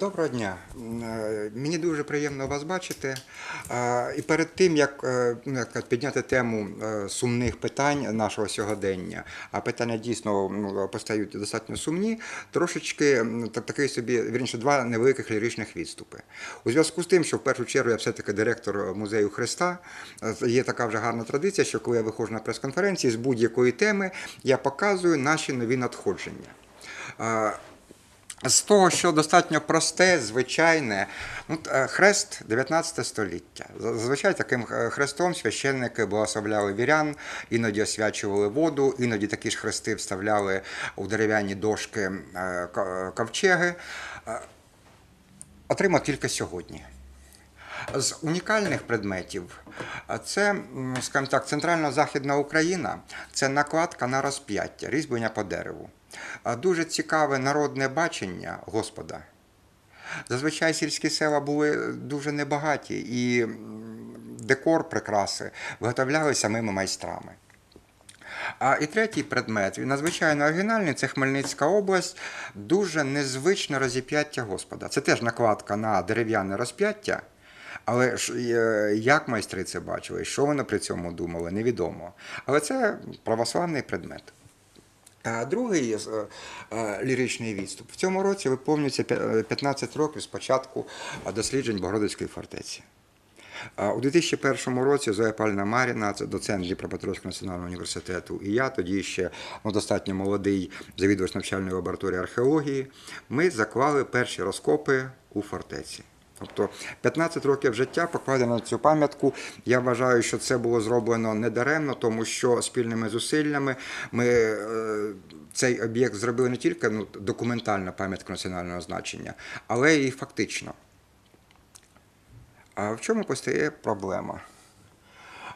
Доброго дня. Е, Мені дуже приємно вас бачити. І перед тим, як е, ну, підняти тему е, сумних питань нашого сьогодення, а питання дійсно постають достатньо сумні, трошечки такий собі, вірніше, два невеликих ліричних відступи. У зв'язку з тим, що в першу чергу я все-таки директор музею Христа, є така вже гарна традиція, що коли я виходжу на прес-конференції з будь-якої теми, я показую наші нові надходження. З того, що достатньо просте, звичайне, ну, хрест 19 століття. Зазвичай таким е, хрестом священники благословляли вірян, іноді освячували воду, іноді такі ж хрести вставляли у дерев'яні дошки е, ковчеги. Отримав тільки сьогодні. З унікальних предметів це, скажімо так, центрально-західна Україна це накладка на розп'яття, різьблення по дереву. Дуже цікаве народне бачення Господа. Зазвичай сільські села були дуже небагаті, і декор прикраси виготовляли самими майстрами. А і третій предмет, він надзвичайно оригінальний, це Хмельницька область, дуже незвичне розіп'яття Господа. Це теж накладка на дерев'яне розп'яття. Але ж е, як майстри це бачили, що вони при цьому думали, невідомо. Але це православний предмет. Другий е, е, ліричний відступ. В цьому році виповнюється 15 років з початку е, досліджень Богородицької фортеці. У 2001 році Зоя Пальна Маріна, це доцент Дніпропетровського національного університету, і я, тоді ще ну, достатньо молодий завідувач навчальної лабораторії археології, ми заклали перші розкопи у фортеці. Тобто 15 років життя покладено на цю пам'ятку. Я вважаю, що це було зроблено недаремно, тому що спільними зусиллями ми е, цей об'єкт зробили не тільки ну, документальну пам'ятку національного значення, але і фактично. А в чому постає проблема?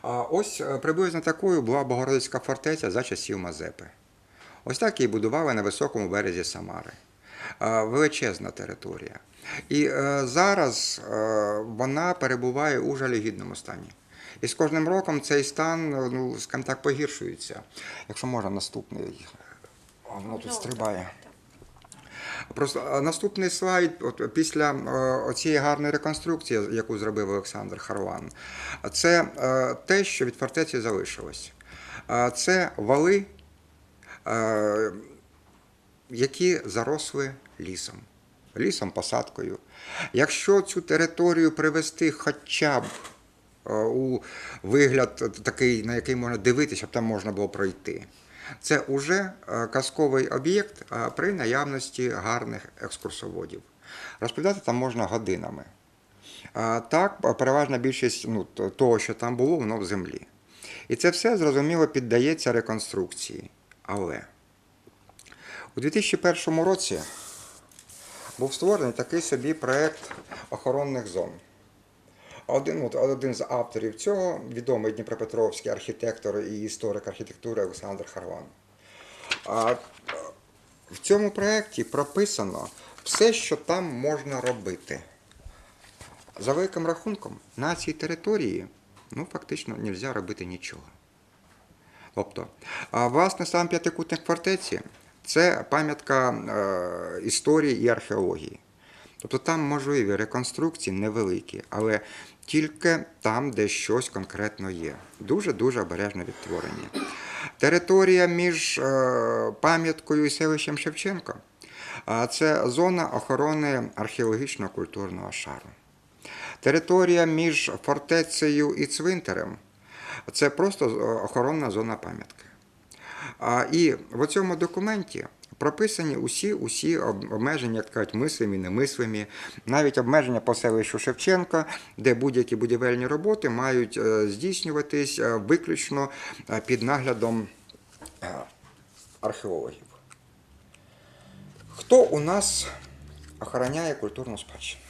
Ось е, приблизно такою була Богородицька фортеця за часів Мазепи. Ось так її будували на високому березі Самари. А, Величезна територія. І е, зараз е, вона перебуває у жалюгідному стані. І з кожним роком цей стан, е, ну, скажімо так, погіршується. Якщо можна, наступний. Воно тут стрибає. Просто наступний слайд, от після е, оцієї гарної реконструкції, яку зробив Олександр Харлан, це е, те, що від фортеці залишилось. Це вали, е, які заросли лісом, лісом, посадкою. Якщо цю територію привести хоча б е, у вигляд такий, на який можна дивитися, щоб там можна було пройти. Це вже е, казковий об'єкт е, при наявності гарних екскурсоводів. Розповідати там можна годинами. Так, переважна більшість ну, того, що там було, воно в землі. І це все зрозуміло піддається реконструкції. Але у 2001 році був створений такий собі проєкт охоронних зон. Один, от, один з авторів цього відомий Дніпропетровський архітектор і історик архітектури Олександр Харлан. А, е, в цьому проєкті прописано все, що там можна робити. За великим рахунком, на цій території ну, фактично не можна робити нічого. Тобто, власне, сам п'ятикутник фортеці це пам'ятка е, історії і археології. Тобто там можливі реконструкції невеликі, але тільки там, де щось конкретно є. Дуже-дуже обережне відтворення. Територія між е, пам'яткою і селищем Шевченко а це зона охорони археологічно-культурного шару. Територія між фортецею і цвинтарем це просто е, охоронна зона пам'ятки. А, І в цьому документі прописані усі, усі обмеження, як кажуть, мислимі, немислимі, навіть обмеження по селищу Шевченка, де будь-які будівельні роботи мають е, здійснюватись е, виключно е, під наглядом археологів. Хто у нас охороняє культурну спадщину?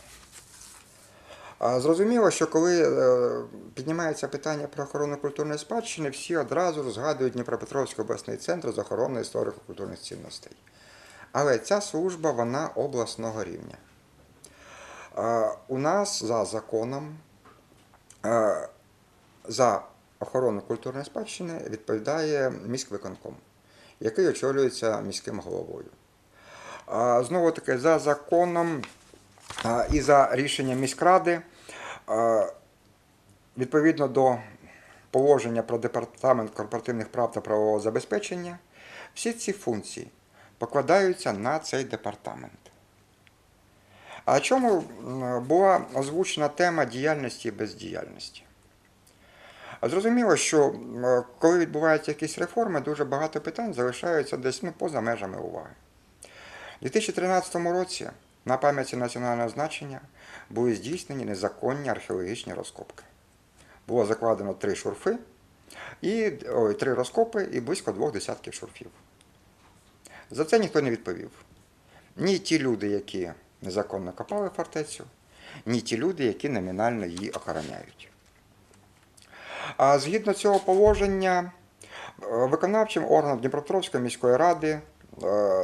Зрозуміло, що коли е, піднімається питання про охорону культурної спадщини, всі одразу згадують Дніпропетровський обласний центр з охорони історико-культурних цінностей. Але ця служба вона обласного рівня. У нас за законом за охорону культурної спадщини відповідає міськвиконком, який очолюється міським головою. Знову таки, за законом І за рішенням міськради, відповідно до положення про департамент корпоративних прав та правового забезпечення, всі ці функції покладаються на цей департамент. А чому була озвучена тема діяльності і бездіяльності? Зрозуміло, що коли відбуваються якісь реформи, дуже багато питань залишаються десь ну, поза межами уваги. У 2013 році на пам'яті національного значення були здійснені незаконні археологічні розкопки. Було закладено три шурфи, і, ой, три розкопи і близько двох десятків шурфів. За це ніхто не відповів. Ні ті люди, які незаконно копали фортецю, ні ті люди, які номінально її охороняють. А згідно цього положення, е, виконавчим органом Дніпропетровської міської ради,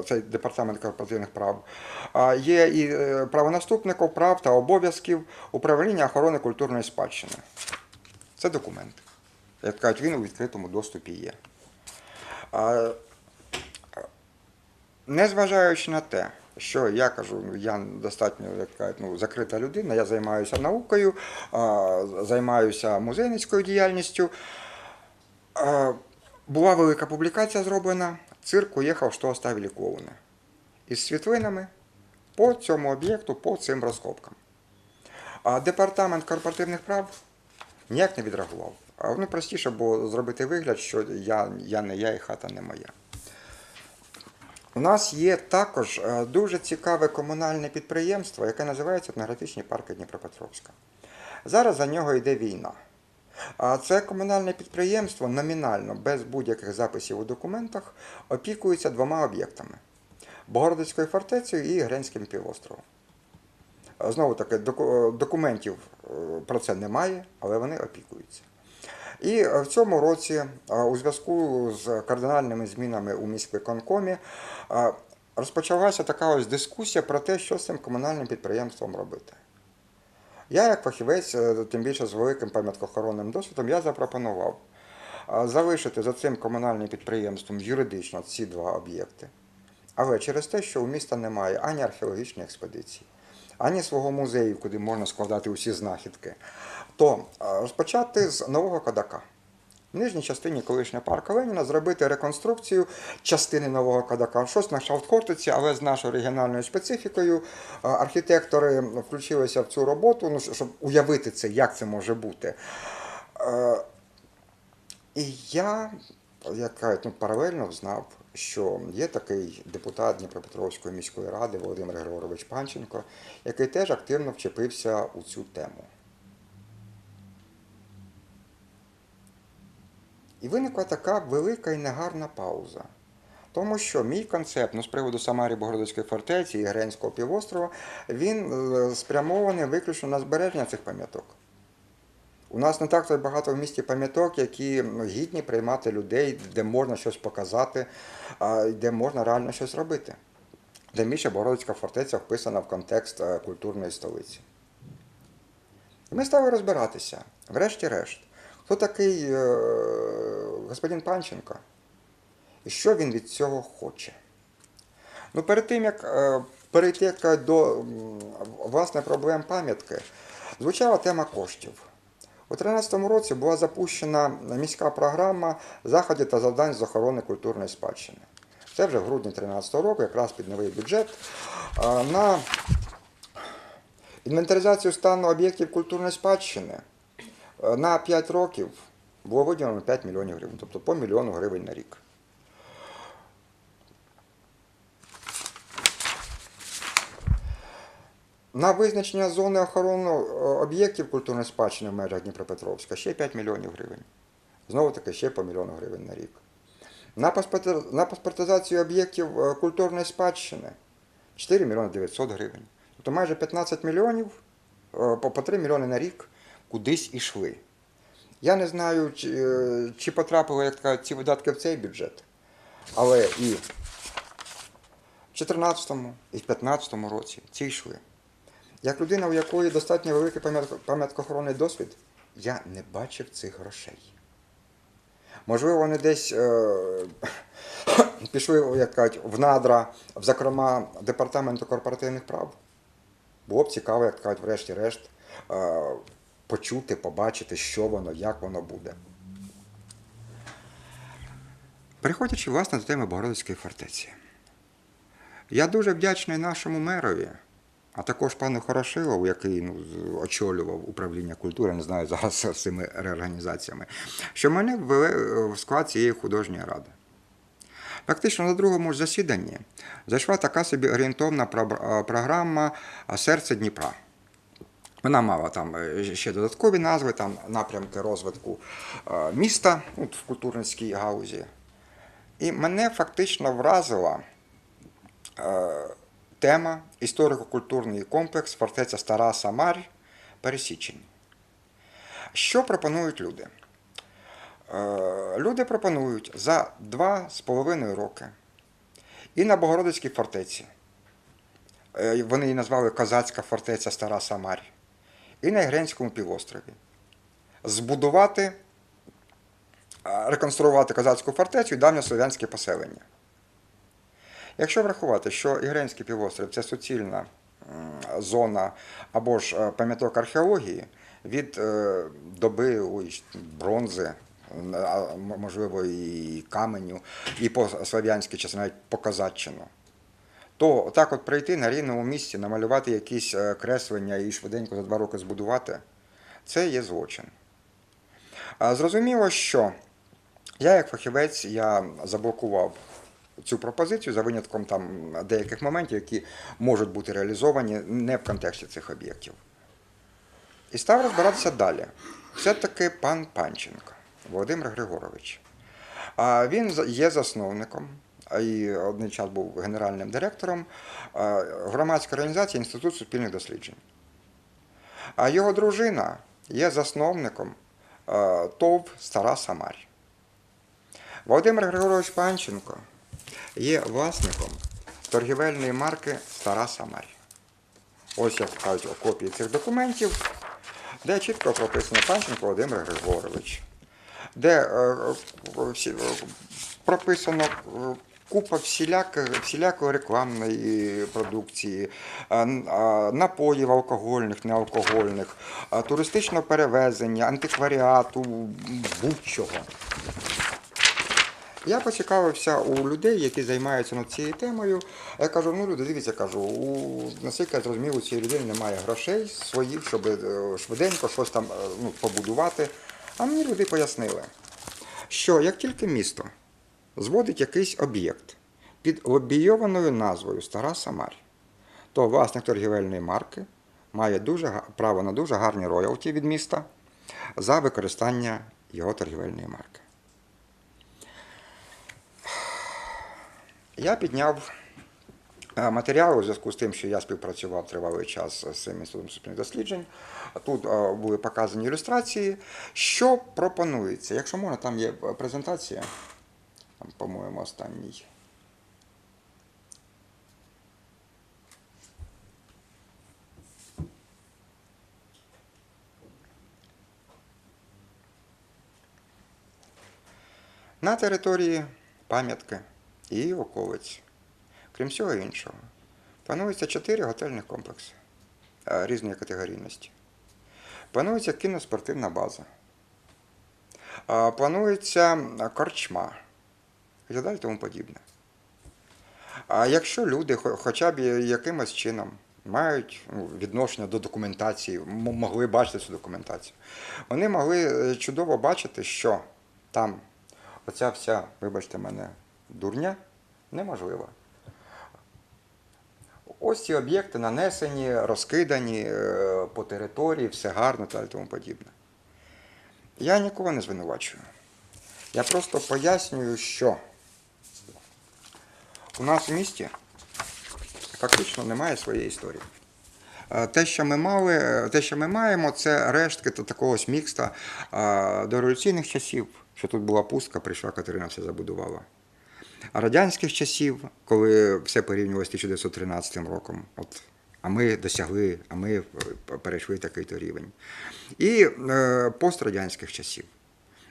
цей департамент корпоративних прав, є і е, прав та обов'язків управління охорони культурної спадщини. Це документ. Як кажуть, він у відкритому доступі є. Незважаючи на те, що я кажу, я достатньо як кажуть, ну, закрита людина, я займаюся наукою, займаюся музейницькою діяльністю. Була велика публікація зроблена, цирк уїхав, що оставили клоуни. Із світлинами по цьому об'єкту, по цим розкопкам. А департамент корпоративних прав ніяк не відреагував. Ну, простіше було зробити вигляд, що я, я не я і хата не моя. У нас є також е, дуже цікаве комунальне підприємство, яке називається Етнографічні парки Дніпропетровська. Зараз за нього йде війна. А це комунальне підприємство номінально, без будь-яких записів у документах, опікується двома об'єктами: Богородицькою фортецею і Гренським півостровом. Знову таки, документів е, про це немає, але вони опікуються. І е, в цьому році, е, у зв'язку з кардинальними змінами у міськвиконкомі, розпочалася така ось дискусія про те, що з цим комунальним підприємством робити. Я, як фахівець, е, тим більше з великим пам'яткоохоронним досвідом, я запропонував залишити за цим комунальним підприємством юридично ці два об'єкти. Але через те, що у міста немає ані археологічної експедиції, ані свого музею, куди можна складати усі знахідки, то розпочати з нового кадака. Нижній частині колишнього парка Леніна зробити реконструкцію частини нового кадака. Щось на Хортиці, але з нашою регіональною специфікою е, архітектори включилися в цю роботу, ну, щоб уявити це, як це може бути. Е, І я, як ну, паралельно знав, що є такий депутат Дніпропетровської міської ради Володимир Григорович Панченко, який теж активно вчепився у цю тему. І виникла така велика і негарна пауза. Тому що мій концепт ну, з приводу Самарі Богородицької фортеці і Гренського півострова, він е, спрямований виключно на збереження цих пам'яток. У нас не так то багато в місті пам'яток, які гідні приймати людей, де можна щось показати, де можна реально щось робити. Де більше Богородицька фортеця вписана в контекст е, культурної столиці. І ми стали розбиратися, врешті-решт, хто такий е, господин Панченко і що він від цього хоче. Ну, перед тим, як е, перейти як до власне проблем пам'ятки, звучала тема коштів. У 2013 році була запущена міська програма заходів та завдань з охорони культурної спадщини. Це вже в грудні 2013 року, якраз під новий бюджет. е, На інвентаризацію стану об'єктів культурної спадщини е, на 5 років було виділено 5 мільйонів гривень, тобто по мільйону гривень на рік. На визначення зони охорони е, об'єктів культурної спадщини в межах Дніпропетровська ще 5 мільйонів гривень. Знову таки ще по мільйону гривень на рік. На, паспортизацію об'єктів е, культурної спадщини 4 мільйони 900 гривень. Тобто майже 15 мільйонів е, по 3 мільйони на рік кудись ішли. Я не знаю, чи, е, чи потрапили як кажуть, ці видатки в цей бюджет, але і в 2014 і в 2015 році ці йшли. Як людина, у якої достатньо великий пам'ятко- пам'яткоохоронний досвід, я не бачив цих грошей. Можливо, вони десь е, пішли, як кажуть, в надра, в, зокрема, департаменту корпоративних прав. було б цікаво, як кажуть, врешті-решт, е, почути, побачити, що воно, як воно буде. Переходячи власне до теми Богородицької фортеці. Я дуже вдячний нашому мерові, а також пану Хорошилову, який ну, очолював управління культури, не знаю зараз з цими реорганізаціями, що мене ввели е, в склад цієї художньої ради. Фактично на другому засіданні зайшла така собі орієнтовна програма Серце Дніпра. Вона мала там е, ще додаткові назви, там напрямки розвитку е, міста от, в культурницькій гаузі. І мене фактично вразила е, тема історико-культурний комплекс фортеця Стара Самар Пересічень. Що пропонують люди? Люди пропонують за два з половиною роки і на Богородицькій фортеці. Вони її назвали Козацька фортеця Стара Самар. І на Ігренському півострові. Збудувати, реконструювати козацьку фортецю і давньослов'янське поселення. Якщо врахувати, що Ігренський півострів це суцільна зона або ж е, пам'яток археології від е, доби бронзи, можливо, і каменю, і по слав'янській часи, навіть по козаччину, то так от прийти на рівному місці, намалювати якісь е, креслення і швиденько за два роки збудувати, це є злочин. Зрозуміло, що я, як фахівець, я заблокував цю пропозицію за винятком там деяких моментів, які можуть бути реалізовані не в контексті цих об'єктів. І став розбиратися далі. Все-таки пан Панченко, Володимир Григорович. А Він є засновником і один час був генеральним директором громадської організації Інститут суспільних досліджень. А його дружина є засновником ТОВ Стара Самар. Володимир Григорович Панченко є власником торгівельної марки Стара Самар. Ось як кажуть копії цих документів, де чітко прописано Панченко Володимир Григорович, де е, е, е, прописано купа всілякої, всілякої рекламної продукції, е, е, напоїв алкогольних, неалкогольних, е, туристичного перевезення, антикваріату, будь-чого. Я поцікавився у людей, які займаються над цією темою. Я кажу, ну люди, дивіться, кажу, у, наскільки я зрозумів, у цієї людини немає грошей своїх, щоб швиденько щось там ну, побудувати. А мені люди пояснили, що як тільки місто зводить якийсь об'єкт під лобійованою назвою Стара Самар, то власник торгівельної марки має дуже, право на дуже гарні роялті від міста за використання його торгівельної марки. Я підняв е, матеріал у зв'язку з тим, що я співпрацював тривалий час з цим інститутом суспільних досліджень. Тут е, були показані ілюстрації. Що пропонується? Якщо можна, там є е, презентація, там, по-моєму, останній. На території пам'ятки і її околиць, крім всього іншого, планується чотири готельних комплекси е, різної категорійності. Планується кіноспортивна база. Е, Планується корчма і так далі тому подібне. А якщо люди хоча б якимось чином мають ну, відношення до документації, могли бачити цю документацію, вони могли е, чудово бачити, що там оця вся, вибачте мене, дурня неможлива. Ось ці об'єкти нанесені, розкидані е, по території, все гарно та тому подібне. Я нікого не звинувачую. Я просто пояснюю, що у нас в місті фактично немає своєї історії. Е, Те, що ми мали, е, те, що ми маємо, це рештки та такого мікста е, до революційних часів, що тут була пустка, прийшла Катерина, все забудувала. А радянських часів, коли все порівнювалося з 1913 роком, от, а ми досягли, а ми перейшли такий-то рівень. І е, пострадянських часів,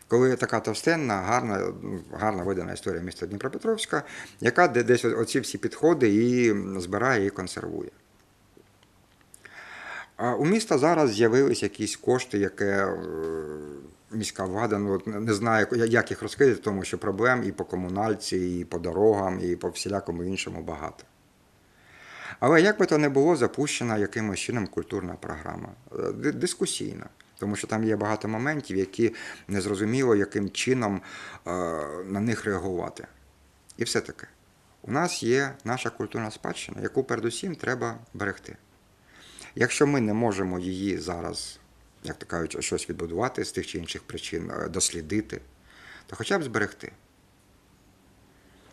коли така товстенна, гарна, гарна видана історія міста Дніпропетровська, яка десь оці всі підходи і збирає і консервує. А у міста зараз з'явились якісь кошти, яке е, міська влада ну, не знає, як їх розкрити, тому що проблем і по комунальці, і по дорогам, і по всілякому іншому багато. Але як би то не було, запущена якимось чином культурна програма, е, дискусійна, тому що там є багато моментів, які незрозуміло, яким чином е, на них реагувати. І все таки, у нас є наша культурна спадщина, яку передусім треба берегти. Якщо ми не можемо її зараз, як то кажуть, щось відбудувати з тих чи інших причин, е, дослідити, то хоча б зберегти.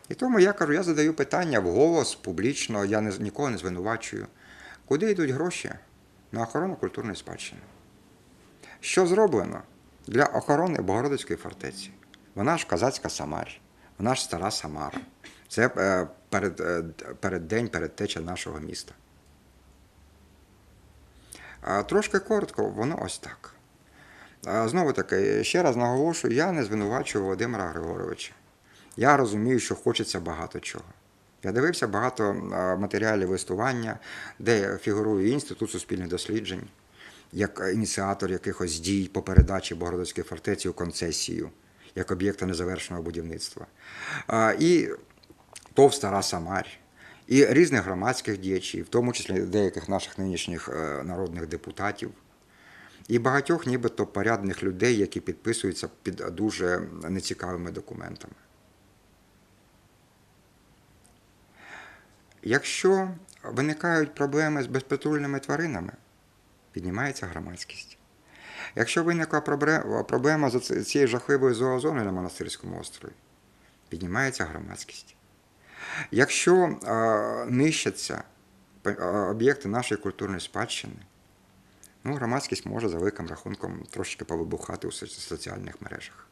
І тому я кажу, я задаю питання вголос, публічно, я нікого не звинувачую. Куди йдуть гроші на охорону культурної спадщини? Що зроблено для охорони Богородицької фортеці? Вона ж казацька Самарь, вона ж стара Самара. Це е, перед, е, переддень, передтеча нашого міста. Трошки коротко, воно ось так. Знову таки, ще раз наголошую, я не звинувачую Володимира Григоровича. Я розумію, що хочеться багато чого. Я дивився багато матеріалів листування, де фігурує Інститут суспільних досліджень, як ініціатор якихось дій по передачі Богородицької фортеці у концесію, як об'єкта незавершеного будівництва. І ТОВ Стара Самарь, і різних громадських діячів, в тому числі деяких наших нинішніх е, народних депутатів, і багатьох нібито порядних людей, які підписуються під дуже нецікавими документами. Якщо виникають проблеми з безпритульними тваринами, піднімається громадськість. Якщо виникла проблема з цією жахливою зоозоною на монастирському острові, піднімається громадськість. Якщо нищаться об'єкти нашої культурної спадщини, ну, громадськість може за великим рахунком трошки повибухати у соціальних мережах.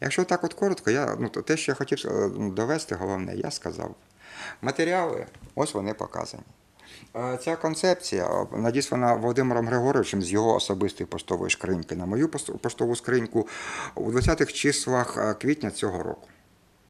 Якщо так от коротко, я, ну, те, що я хотів е, довести, головне, я сказав. Матеріали, ось вони показані. Ця концепція надіслана Володимиром Григоровичем з його особистої поштової шкриньки на мою поштову скриньку у 20-х числах квітня цього року.